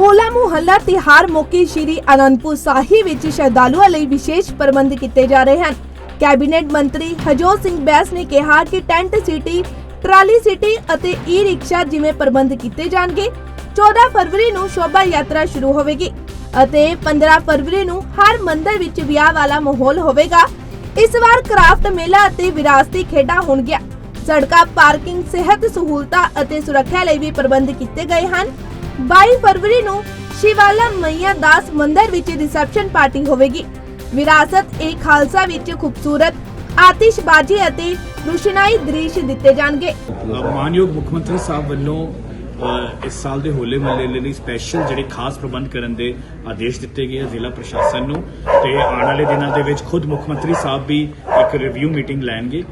ਹੋਲਾ ਮੁਹੱਲਾ ਤਿਹਾਰ ਮੌਕੇ ਸ਼੍ਰੀ ਅਨੰਦਪੁਰ ਸਾਹਿਬ ਵਿੱਚ ਸ਼ਰਧਾਲੂਆਂ ਲਈ ਵਿਸ਼ੇਸ਼ ਪ੍ਰਬੰਧ ਕੀਤੇ ਜਾ ਰਹੇ ਹਨ। ਕੈਬਨਿਟ ਮੰਤਰੀ ਹਜੋਤ ਸਿੰਘ ਬੈਸ ਨੇ ਕਿਹਾ ਕਿ ਟੈਂਟ ਸਿਟੀ, ਟਰਾਲੀ ਸਿਟੀ ਅਤੇ ਈ ਰਿਕਸ਼ਾ ਜਿਵੇਂ ਪ੍ਰਬੰਧ ਕੀਤੇ ਜਾਣਗੇ 14 ਫਰਵਰੀ ਨੂੰ ਸ਼ੋਭਾ ਯਾਤਰਾ ਸ਼ੁਰੂ ਹੋਵੇਗੀ ਅਤੇ 15 ਫਰਵਰੀ ਨੂੰ ਹਰ ਮੰਦਿਰ ਵਿੱਚ ਵਿਆਹ ਵਾਲਾ ਮਾਹੌਲ ਹੋਵੇਗਾ। ਇਸ ਵਾਰ ਕ੍ਰਾਫਟ ਮੇਲਾ ਅਤੇ ਵਿਰਾਸਤੀ ਖੇਡਾਂ ਹੋਣਗੀਆਂ। ਸੜਕਾਂ, ਪਾਰਕਿੰਗ, ਸਿਹਤ ਸਹੂਲਤਾਂ ਅਤੇ ਸੁਰੱਖਿਆ ਲਈ ਵੀ ਪ੍ਰਬੰਧ ਕੀਤੇ ਗਏ ਹਨ। 22 ਫਰਵਰੀ ਨੂੰ ਸ਼ਿਵਾਲਾ ਮਈਆ ਦਾਸ ਮੰਦਿਰ ਵਿੱਚ ਰਿਸੈਪਸ਼ਨ ਪਾਰਟੀ ਹੋਵੇਗੀ। ਵਿਰਾਸਤ ਏ ਖਾਲਸਾ ਵਿੱਚ ਖੂਬਸੂਰਤ, ਆਤਿਸ਼ਬਾਜ਼ੀ ਅਤੇ ਰੁਸ਼ਨਾਈ ਦ੍ਰਿਸ਼ ਦਿੱਤੇ ਜਾਣਗੇ। ਮਾਨਯੋਗ ਮੁੱਖ ਮੰਤਰੀ ਸਾਹਿਬ ਵੱਲੋਂ ਇਸ ਸਾਲ ਦੇ ਹੋਲੇ ਮਹੱਲੇ ਲਈ ਸਪੈਸ਼ਲ ਜਿਹੜੇ ਖਾਸ ਪ੍ਰਬੰਧ ਕਰਨ ਦੇ ਆਦੇਸ਼ ਦਿੱਤੇ ਗਏ ਜ਼ਿਲ੍ਹਾ ਪ੍ਰਸ਼ਾਸਨ ਨੂੰ ਤੇ ਆਉਣ ਵਾਲੇ ਦਿਨਾਂ ਦੇ ਵਿੱਚ ਖੁਦ ਮੁੱਖ ਮੰਤਰੀ ਸਾਹਿਬ ਵੀ ਇੱਕ ਰਿਵਿਊ ਮੀਟਿੰਗ ਲੈਣਗੇ।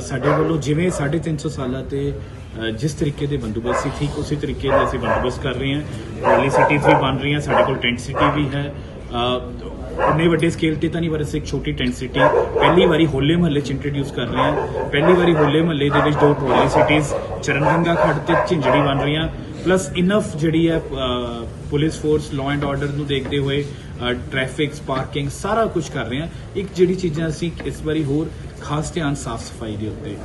ਸਾਡੇ ਵੱਲੋਂ ਜਿਵੇਂ 350 ਸਾਲਾਂ ਤੇ ਜਿਸ ਤਰੀਕੇ ਦੇ ਬੰਦੋਬਸਤ ਸੀ ਠੀਕ ਉਸੇ ਤਰੀਕੇ ਦਾ ਅਸੀਂ ਬੰਦੋਬਸਤ ਕਰ ਰਹੇ ਹਾਂ। ਟਰਾਲੀ ਸਿਟੀਜ਼ ਵੀ ਬਣ ਰਹੀਆਂ ਸਾਡੇ ਕੋਲ ਟੈਂਟ ਸਿਟੀ ਵੀ ਹੈ। ਅ, ਉਨੇ ਵੱਡੇ ਸਕੇਲ ਤੇ ਤਾਂ ਨਹੀਂ ਪਰ ਅਸੀਂ ਇੱਕ ਛੋਟੀ ਟੈਂਟ ਸਿਟੀ ਪਹਿਲੀ ਵਾਰੀ ਹੋਲੇ ਮਹੱਲੇ ਚ ਇੰਟਰੋਡਿਊਸ ਕਰ ਰਹੇ ਹਾਂ। ਪਹਿਲੀ ਵਾਰੀ ਹੋਲੇ ਮਹੱਲੇ ਦੇ ਵਿੱਚ ਦੋ ਟਰਾਲੀ ਸਿਟੀਜ਼ ਚਰਨਗੰਗਾ ਖੱਡ ਤੇ ਝਿੰਜੜੀ ਬਣ ਰਹੀਆਂ। ਪਲੱਸ ਇਨਫ ਜਿਹੜੀ ਹੈ police force law and order ਨੂੰ ਦੇਖਦੇ ਹੋਏ ਟ੍ਰੈਫਿਕ ਪਾਰਕਿੰਗ ਸਾਰਾ ਕੁਝ ਕਰ ਰਹੇ ਹਾਂ। ਇੱਕ ਜਿਹੜੀ ਚੀਜ਼ਾਂ ਅਸੀਂ ਇਸ ਵਾਰੀ ਹੋਰ ਖਾਸ ਧਿਆਨ ਸਾਫ਼ ਸਫ਼ਾਈ ਦੇ ਉੱਤੇ।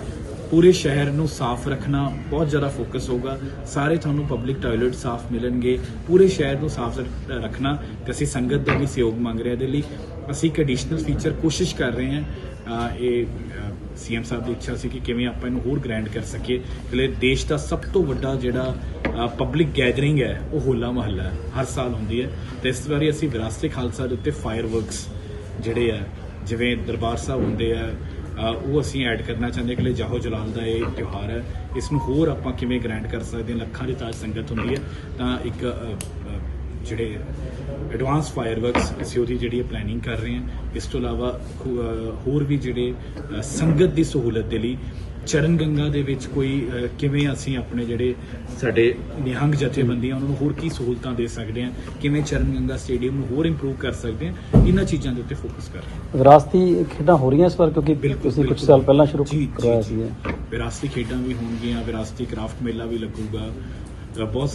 ਪੂਰੇ ਸ਼ਹਿਰ ਨੂੰ ਸਾਫ਼ ਰੱਖਣਾ ਬਹੁਤ ਜ਼ਿਆਦਾ ਫੋਕਸ ਹੋਊਗਾ। ਸਾਰੇ ਤੁਹਾਨੂੰ ਪਬਲਿਕ ਟਾਇਲਟ ਸਾਫ਼ ਮਿਲਣਗੇ। ਪੂਰੇ ਸ਼ਹਿਰ ਨੂੰ ਸਾਫ਼ ਰ- ਰੱਖਣਾ ਤੇ ਅਸੀਂ ਸੰਗਤ ਦਾ ਵੀ ਸਹਿਯੋਗ ਮੰਗ ਰਹੇ ਹਾਂ ਇਹਦੇ ਲਈ। ਅਸੀਂ ਇੱਕ ਐਡੀਸ਼ਨਲ ਫੀਚਰ ਕੋਸ਼ਿਸ਼ ਕਰ ਰਹੇ ਹਾਂ। ਅਹ, ਇਹ ਸੀਐਮ ਸਾਹਿਬ ਦੀ ਇੱਛਾ ਸੀ ਕਿ ਕਿਵੇਂ ਆਪਾਂ ਇਹਨੂੰ ਹੋਰ ਗ੍ਰੈਂਡ ਕਰ ਸਕੀਏ। ਕਿ ਦੇਸ਼ ਦਾ ਸਭ ਤੋਂ ਵੱਡਾ ਜਿਹੜਾ ਪਬਲਿਕ ਗੈਦਰਿੰਗ ਹੈ, ਉਹ ਹੋਲਾ ਮਹੱਲਾ ਹੈ, ਹਰ ਸਾਲ ਹੁੰਦੀ ਹੈ। ਤੇ ਇਸ ਵਾਰੀ ਅਸੀਂ ਵਿਰਾਸਤੇ ਖਾਲਸਾ ਦੇ ਉੱਤੇ ਫਾਇਰਵਰਕਸ ਜਿਹੜੇ ਆ ਜਿਵੇਂ ਦਰਬਾਰ ਸਾਹਿਬ ਹੁੰਦੇ ਆ ਉਹ ਅਸੀਂ ਐਡ ਕਰਨਾ ਚਾਹੁੰਦੇ ਕਿ ਜਾਹੋ ਜਲਾਲ ਦਾ ਇਹ ਤਿਉਹਾਰ ਹੈ। ਇਸ ਨੂੰ ਹੋਰ ਆਪਾਂ ਕਿਵੇਂ ਗ੍ਰੈਂਡ ਕਰ ਸਕਦੇ ਹਾਂ, ਲੱਖਾਂ ਦੀ ਤਾਜ ਸੰਗਤ ਹੁੰਦੀ ਹੈ, ਤਾਂ ਇੱਕ ਜਿਹੜੇ ਐਡਵਾਂਸ ਫਾਇਰਵਰਕਸ ਅਸੀਂ ਉਹਦੀ ਜਿਹੜੀ ਪਲੈਨਿੰਗ ਕਰ ਰਹੇ ਹਾਂ। ਇਸ ਤੋਂ ਇਲਾਵਾ ਹੋਰ ਵੀ ਜਿਹੜੇ ਸੰਗਤ ਦੀ ਸਹੂਲਤ ਦੇ ਲਈ ਚਰਨ ਗੰਗਾ ਦੇ ਵਿੱਚ ਕੋਈ ਕਿਵੇਂ ਅਸੀਂ ਆਪਣੇ ਜਿਹੜੇ ਸਾਡੇ ਨਿਹੰਗ ਜਥੇਬੰਦੀਆਂ ਉਹਨਾਂ ਨੂੰ ਹੋਰ ਕੀ ਸਹੂਲਤਾਂ ਦੇ ਸਕਦੇ ਹਾਂ ਕਿਵੇਂ ਚਰਨ ਗੰਗਾ ਸਟੇਡੀਅਮ ਨੂੰ ਹੋਰ ਇੰਪਰੂਵ ਕਰ ਸਕਦੇ ਹਾਂ ਇਹਨਾਂ ਚੀਜ਼ਾਂ ਦੇ ਉੱਤੇ ਫੋਕਸ ਕਰ ਰਹੇ ਹਾਂ। ਵਿਰਾਸਤੀ ਖੇਡਾਂ ਹੋ ਰਹੀਆਂ ਇਸ ਵਾਰ ਕਿਉਂਕਿ ਬਿਲਕੁਲ, ਤੁਸੀਂ ਕੁਝ। ਸਾਲ ਪਹਿਲਾਂ ਸ਼ੁਰੂ ਕਰਵਾਇਆ। ਸੀ। ਵਿਰਾਸਤੀ ਖੇਡਾਂ ਵੀ ਹੋਣਗੀਆਂ ਵਿਰਾਸਤੀ ਕ੍ਰਾਫਟ ਮੇਲਾ ਵੀ ਲੱਗੂਗਾ। ਬਹੁਤ